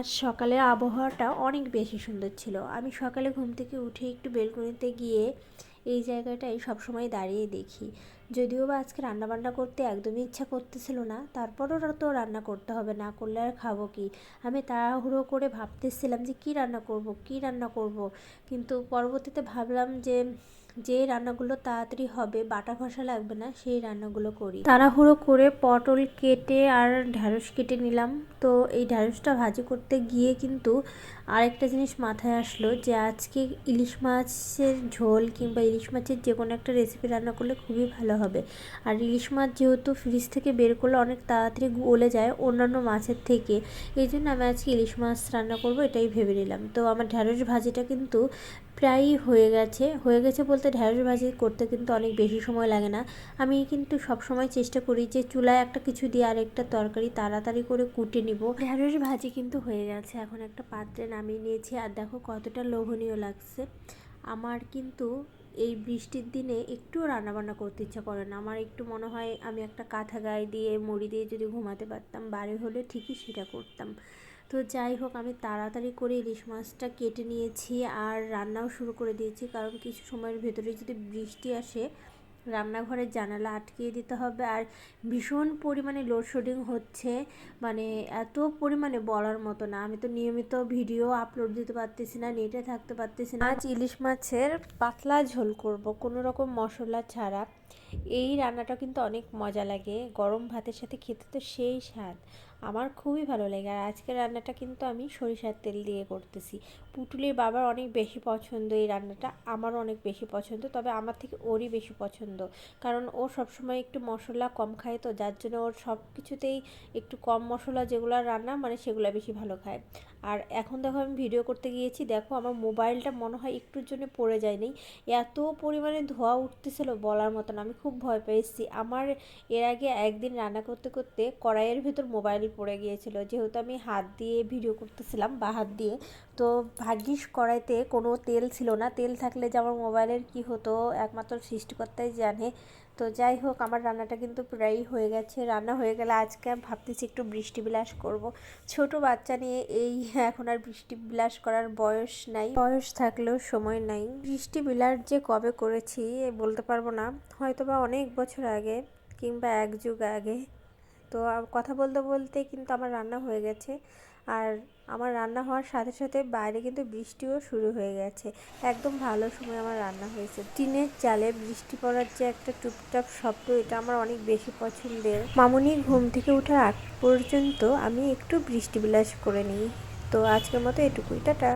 আজ সকালে আবহাওয়াটা অনেক বেশি সুন্দর ছিল। আমি সকালে ঘুম থেকে উঠে একটু বেলকনিতে গিয়ে এই জায়গাটায় সবসময় দাঁড়িয়ে দেখি। যদিও বা আজকে রান্নাবান্না করতে একদমই ইচ্ছা করতেছিল না, তারপরও তো রান্না করতে হবে না, করলে আর খাব কি? আমি তাড়াহুড়ো করে ভাবতেছিলাম যে কি রান্না করব, কি রান্না করব? কিন্তু পরবর্তীতে ভাবলাম যে যে রান্নাগুলো তাড়াতাড়ি হবে, বাটা ঘষা লাগবে না, সেই রান্নাগুলো করি। তাড়াহুড়ো করে পটল কেটে আর ঢ্যাঁড়স কেটে নিলাম। তো এই ঢ্যাঁড়সটা ভাজি করতে গিয়ে কিন্তু আরেকটা জিনিস মাথায় আসলো যে, আজকে ইলিশ মাছের ঝোল কিংবা ইলিশ মাছের যে কোনো একটা রেসিপি রান্না করলে খুবই ভালো হবে। আর ইলিশ মাছ যেহেতু ফ্রিজ থেকে বের করলে অনেক তাড়াতাড়ি গলে যায় অন্যান্য মাছের থেকে, এই জন্য আমি আজকে ইলিশ মাছ রান্না করব এটাই ভেবে নিলাম। তো আমার ঢ্যাঁড়স ভাজিটা কিন্তু প্রায়ই হয়ে গেছে। হয়ে গেছে বলতে ঢ্যাঁড়স ভাজি করতে কিন্তু অনেক বেশি সময় লাগে না। আমি কিন্তু সব সময় চেষ্টা করি যে চুলায় একটা কিছু দিয়ে আরেকটা তরকারি তাড়াতাড়ি করে কুটে নিব। ঢ্যাঁড়স ভাজি কিন্তু হয়ে গেছে। এখন একটা পাত্রে নামিয়ে নিয়েছি। আর দেখো কতটা লোভনীয় লাগছে। আমার কিন্তু এই বৃষ্টির দিনে একটুও রান্নাবান্না করতে ইচ্ছা করে না। আমার একটু মনে হয় আমি একটা কাঁথা গায়ে দিয়ে, মুড়ি দিয়ে যদি ঘুমাতে পারতাম, বাড়ি হলে ঠিকই সেটা করতাম। তো যাই হোক, আমি তাড়াতাড়ি করে ইলিশ মাছটা কেটে নিয়েছি আর রান্নাও শুরু করে দিয়েছি। কারণ কিছু সময়ের ভেতরে যদি বৃষ্টি আসে রান্নাঘরের জানালা আটকিয়ে দিতে হবে। আর ভীষণ পরিমাণে লোডশেডিং হচ্ছে। মানে এত পরিমাণে বলার মতো না। আমি তো নিয়মিত ভিডিও আপলোড দিতে পারতেছি না নেটে থাকতে পারতেছি না। আজ ইলিশ মাছের পাতলা ঝোল করব, কোনো রকম মশলা ছাড়া। এই রান্নাটা কিন্তু অনেক মজা লাগে। গরম ভাতের সাথে খেতে তো সেই স্বাদ। আমার খুবই ভালো লাগে আর আজকের রান্নাটা কিন্তু আমি সরিষার তেল দিয়ে করতেছি। পুটুলির বাবার অনেক বেশি পছন্দ এই রান্নাটা, আমারও অনেক বেশি পছন্দ, তবে আমার থেকে ওরই বেশি পছন্দ। কারণ ও সবসময় একটু মশলা কম খায় তো, যার জন্য ওর সব কিছুতেই একটু কম মশলা যেগুলো রান্না মানে সেগুলো বেশি ভালো খায়। আর এখন দেখো আমি ভিডিও করতে গিয়েছি, দেখো আমার মোবাইলটা মনে হয় একটুর জন্য পড়ে যায়নি। এত পরিমাণে ধোয়া উঠতেছিল বলার মতন, আমি খুব ভয় পেয়েছি। আমার এর আগে একদিন রান্না করতে করতে কড়াইয়ের ভেতর মোবাইল পড়ে গিয়েছিল। যেহেতু আমি হাত দিয়ে ভিডিও করতেছিলাম বা হাত দিয়ে, তো ভাগ্যিস কড়াইতে কোনো তেল ছিল না। তেল থাকলে যে আমার মোবাইলের কি হতো, একমাত্র সৃষ্টিকর্তাই জানে। তো যাই হোক, আমার রান্নাটা কিন্তু প্রায়ই হয়ে গেছে। রান্না হয়ে গেলে আজকে আমি ভাবতেছি একটু বৃষ্টি বিলাস করব। ছোট বাচ্চা নিয়ে এই এখন আর বৃষ্টি বিলাস করার বয়স নাই। বয়স থাকলেও সময় নাই। বৃষ্টি বিলাস যে কবে করেছি বলতে পারব না। হয়তো বা অনেক বছর আগে কিংবা এক যুগ আগে। তো কথা বলতে বলতে কিন্তু আমার রান্না হয়ে গেছে। আর আমার রান্না হওয়ার সাথে সাথে বাইরে কিন্তু বৃষ্টিও শুরু হয়ে গেছে। একদম ভালো সময় আমার রান্না হয়েছে। টিনের চালে বৃষ্টি পড়ার যে একটা টুপটাপ শব্দ, এটা আমার অনেক বেশি পছন্দের। মামুনি ঘুম থেকে ওঠার আগ পর্যন্ত আমি একটু বৃষ্টি বিলাস করে নিই। তো আজকের মতো এটুকুই। টাটা।